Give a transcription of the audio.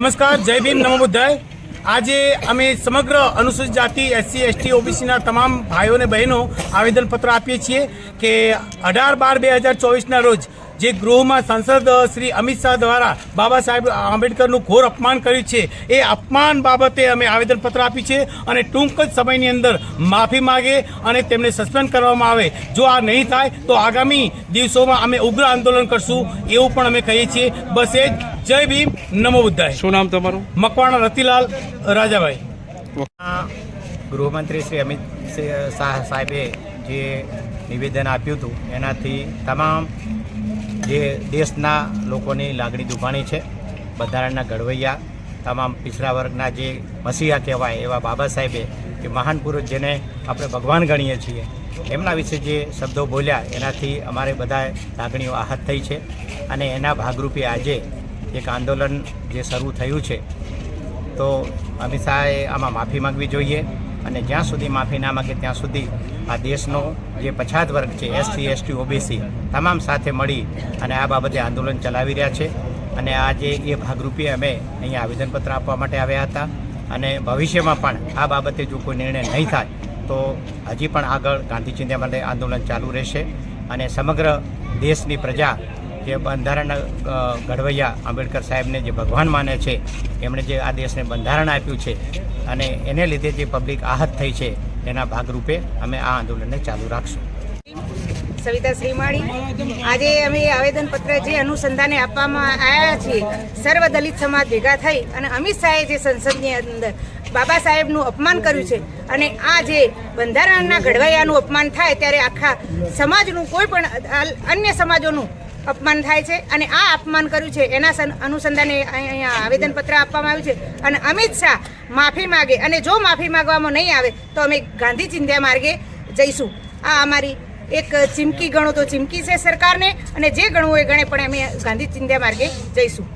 નમસ્કાર, જય ભીમ નમો આજે અમે સમગ્ર અનુસૂચિત જાતિ એસસી એસટી ઓબીસીના તમામ ભાઈઓ અને બહેનો આવેદનપત્ર આપીએ છીએ કે અઢાર બાર બે હજાર ચોવીસના રોજ જે ગૃહમાં સાંસદ શ્રી અમિત શાહ દ્વારા બાબા સાહેબ આંબેડકરનું ઘોર અપમાન કર્યું છે, એ અપમાન બાબતે અમે આવેદનપત્ર આપ્યું છે અને ટૂંક જ સમયની અંદર માફી માગે અને તેમને સસ્પેન્ડ કરવામાં આવે. જો આ નહીં થાય તો આગામી દિવસોમાં અમે ઉગ્ર આંદોલન કરશું એવું પણ અમે કહીએ છીએ. બસ એ જ જય ભીમ નમો બુદ્ધાય. શું નામ તમારું? મકવાણા રતિલાલ રાજાભાઈ. ગૃહમંત્રી શ્રી અમિત સિંહ શાહ સાહેબે જે નિવેદન આપ્યું હતું એનાથી તમામ જે દેશના લોકોની લાગણી દુભાણી છે. બંધારણના ઘડવૈયા તમામ પિછડા વર્ગના જે મસીહા કહેવાય એવા બાબા સાહેબે કે મહાન પુરુષ જેને આપણે ભગવાન ગણીએ છીએ એમના વિશે જે શબ્દો બોલ્યા એનાથી અમારે બધા લાગણીઓ આહત થઈ છે. અને એના ભાગરૂપે આજે એક આંદોલન જે શરૂ થયું છે, તો અમિત શાહે આમાં માફી માંગવી જોઈએ અને જ્યાં સુધી માફી ના માંગે ત્યાં સુધી આ દેશનો જે પછાત વર્ગ છે, એસસી, એસટી, ઓબીસી, તમામ સાથે મળી અને આ બાબતે આંદોલન ચલાવી રહ્યા છે. અને આજે એ ભાગરૂપે અમે અહીંયા આવેદનપત્ર આપવા માટે આવ્યા હતા અને ભવિષ્યમાં પણ આ બાબતે જો કોઈ નિર્ણય નહીં થાય, તો હજી પણ આગળ ગાંધી ચિંતા માટે આંદોલન ચાલુ રહેશે અને સમગ્ર દેશની પ્રજા જે બંધારણના ઘડવૈયા આંબેડકર સાહેબને જે ભગવાન માને છે, એમણે જે આ દેશને બંધારણ આપ્યું છે અને એને લીધે જે પબ્લિક આહત થઈ છે, એના ભાગરૂપે અમે આ આંદોલનને ચાલુ રાખશું. સવિતા શ્રીમાળી, આજે અમે આવેદનપત્ર જે અનુસંધાને આપવામાં આવ્યા છીએ, સર્વ દલિત સમાજ ભેગા થઈ અને અમિત શાહે જે સંસદની અંદર બાબા સાહેબનું અપમાન કર્યું છે અને આ જે બંધારણના ઘડવૈયાનું અપમાન થાય ત્યારે આખા સમાજનું કોઈ પણ અન્ય સમાજોનું અપમાન થાય છે અને આ અપમાન કર્યું છે, એના અનુસંધાને અહીંયા આવેદનપત્ર આપવામાં આવ્યું છે અને અમિત શાહ માફી માગે અને જો માફી માગવામાં નહીં આવે તો અમે ગાંધી ચિંધ્યા માર્ગે જઈશું. આ અમારી એક ચીમકી ગણો તો ચીમકી છે સરકારને અને જે ગણવું એ ગણે, પણ અમે ગાંધી ચિંધ્યા માર્ગે જઈશું.